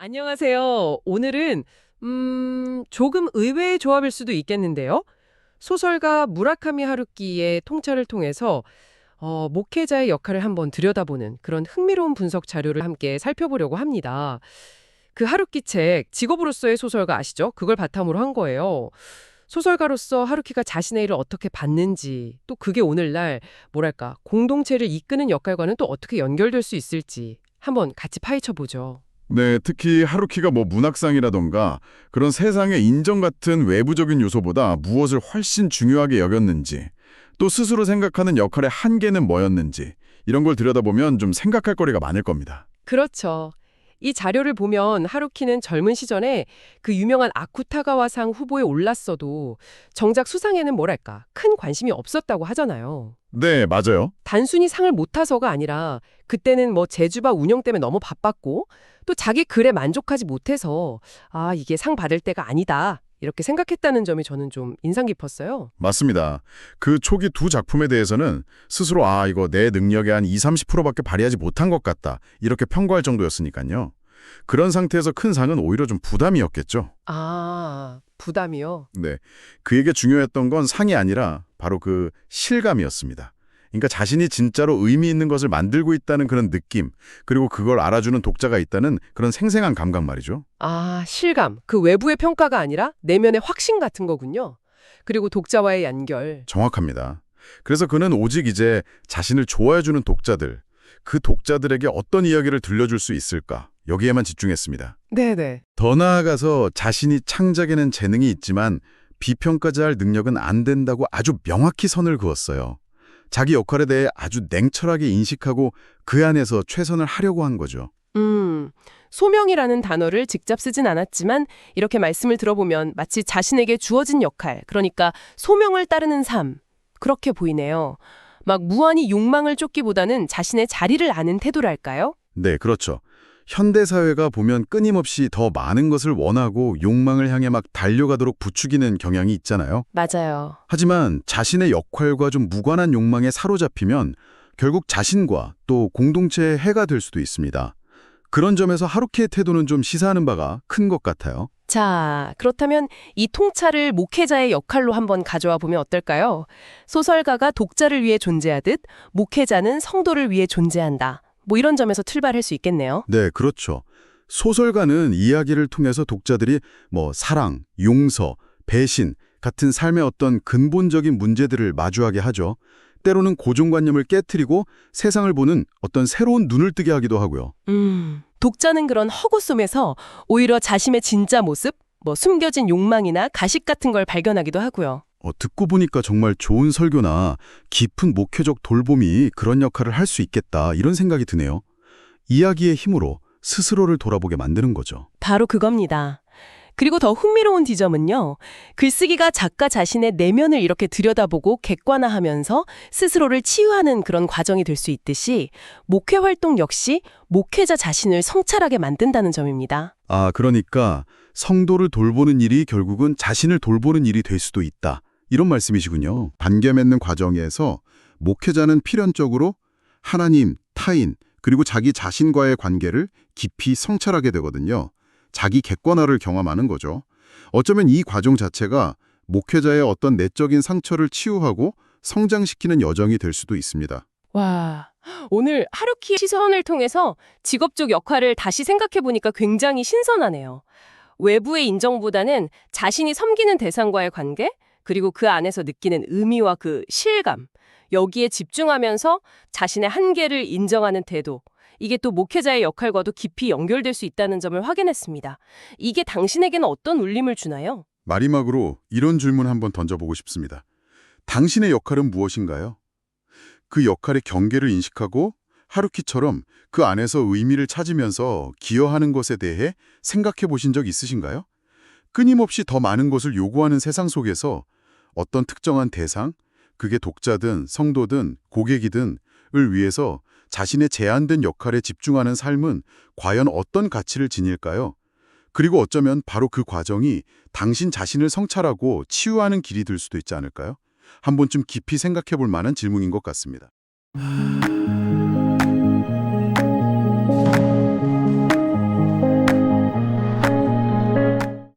안녕하세요. 오늘은 음, 조금 의외의 조합일 수도 있겠는데요. 소설가 무라카미 하루키의 통찰을 통해서 어, 목회자의 역할을 한번 들여다보는 그런 흥미로운 분석 자료를 함께 살펴보려고 합니다. 그 하루키 책 직업으로서의 소설가 아시죠? 그걸 바탕으로 한 거예요. 소설가로서 하루키가 자신의 일을 어떻게 받는지, 또 그게 오늘날 뭐랄까 공동체를 이끄는 역할과는 또 어떻게 연결될 수 있을지 한번 같이 파헤쳐 보죠. 네, 특히 하루키가 뭐 문학상이라던가 그런 세상의 인정 같은 외부적인 요소보다 무엇을 훨씬 중요하게 여겼는지, 또 스스로 생각하는 역할의 한계는 뭐였는지 이런 걸 들여다보면 좀 생각할 거리가 많을 겁니다. 그렇죠. 이 자료를 보면 하루키는 젊은 시절에 그 유명한 아쿠타가와상 후보에 올랐어도 정작 수상에는 뭐랄까 큰 관심이 없었다고 하잖아요. 네, 맞아요. 단순히 상을 못 타서가 아니라 그때는 뭐 제주바 운영 때문에 너무 바빴고 또 자기 글에 만족하지 못해서 아 이게 상 받을 때가 아니다 이렇게 생각했다는 점이 저는 좀 인상 깊었어요. 맞습니다. 그 초기 두 작품에 대해서는 스스로 아, 이거 내 능력의 한 20, 30%밖에 발휘하지 못한 것 같다. 이렇게 평가할 정도였으니까요. 그런 상태에서 큰 상은 오히려 좀 부담이었겠죠. 아 부담이요. 네. 그에게 중요했던 건 상이 아니라 바로 그 실감이었습니다. 그러니까 자신이 진짜로 의미 있는 것을 만들고 있다는 그런 느낌, 그리고 그걸 알아주는 독자가 있다는 그런 생생한 감각 말이죠. 아, 실감. 그 외부의 평가가 아니라 내면의 확신 같은 거군요. 그리고 독자와의 연결. 정확합니다. 그래서 그는 오직 이제 자신을 좋아해주는 독자들, 그 독자들에게 어떤 이야기를 들려줄 수 있을까, 여기에만 집중했습니다. 네네. 더 나아가서 자신이 창작에는 재능이 있지만 비평까지 할 능력은 안 된다고 아주 명확히 선을 그었어요. 자기 역할에 대해 아주 냉철하게 인식하고 그 안에서 최선을 하려고 한 거죠. 음, 소명이라는 단어를 직접 쓰진 않았지만 이렇게 말씀을 들어보면 마치 자신에게 주어진 역할, 그러니까 소명을 따르는 삶, 그렇게 보이네요. 막 무한히 욕망을 쫓기보다는 자신의 자리를 아는 태도랄까요? 네, 그렇죠. 현대 사회가 보면 끊임없이 더 많은 것을 원하고 욕망을 향해 막 달려가도록 부추기는 경향이 있잖아요. 맞아요. 하지만 자신의 역할과 좀 무관한 욕망에 사로잡히면 결국 자신과 또 공동체의 해가 될 수도 있습니다. 그런 점에서 하루키의 태도는 좀 시사하는 바가 큰 것 같아요. 자, 그렇다면 이 통찰을 목회자의 역할로 한번 가져와 보면 어떨까요? 소설가가 독자를 위해 존재하듯 목회자는 성도를 위해 존재한다. 뭐 이런 점에서 출발할 수 있겠네요. 네, 그렇죠. 소설가는 이야기를 통해서 독자들이 뭐 사랑, 용서, 배신 같은 삶의 어떤 근본적인 문제들을 마주하게 하죠. 때로는 고정관념을 깨뜨리고 세상을 보는 어떤 새로운 눈을 뜨게 하기도 하고요. 음, 독자는 그런 허구 속에서 오히려 자신의 진짜 모습, 뭐 숨겨진 욕망이나 가식 같은 걸 발견하기도 하고요. 어, 듣고 보니까 정말 좋은 설교나 깊은 목회적 돌봄이 그런 역할을 할 수 있겠다 이런 생각이 드네요. 이야기의 힘으로 스스로를 돌아보게 만드는 거죠. 바로 그겁니다. 그리고 더 흥미로운 지점은요. 글쓰기가 작가 자신의 내면을 이렇게 들여다보고 객관화하면서 스스로를 치유하는 그런 과정이 될 수 있듯이 목회 활동 역시 목회자 자신을 성찰하게 만든다는 점입니다. 아, 그러니까 성도를 돌보는 일이 결국은 자신을 돌보는 일이 될 수도 있다. 이런 말씀이시군요. 반겨 맺는 과정에서 목회자는 필연적으로 하나님, 타인, 그리고 자기 자신과의 관계를 깊이 성찰하게 되거든요. 자기 객관화를 경험하는 거죠. 어쩌면 이 과정 자체가 목회자의 어떤 내적인 상처를 치유하고 성장시키는 여정이 될 수도 있습니다. 와, 오늘 하루키 시선을 통해서 직업적 역할을 다시 생각해 보니까 굉장히 신선하네요. 외부의 인정보다는 자신이 섬기는 대상과의 관계, 그리고 그 안에서 느끼는 의미와 그 실감, 여기에 집중하면서 자신의 한계를 인정하는 태도, 이게 또 목회자의 역할과도 깊이 연결될 수 있다는 점을 확인했습니다. 이게 당신에게는 어떤 울림을 주나요? 마지막으로 이런 질문 한번 던져보고 싶습니다. 당신의 역할은 무엇인가요? 그 역할의 경계를 인식하고 하루키처럼 그 안에서 의미를 찾으면서 기여하는 것에 대해 생각해 보신 적 있으신가요? 끊임없이 더 많은 것을 요구하는 세상 속에서 어떤 특정한 대상, 그게 독자든 성도든 고객이든 을 위해서 자신의 제한된 역할에 집중하는 삶은 과연 어떤 가치를 지닐까요? 그리고 어쩌면 바로 그 과정이 당신 자신을 성찰하고 치유하는 길이 될 수도 있지 않을까요? 한 번쯤 깊이 생각해 볼 만한 질문인 것 같습니다.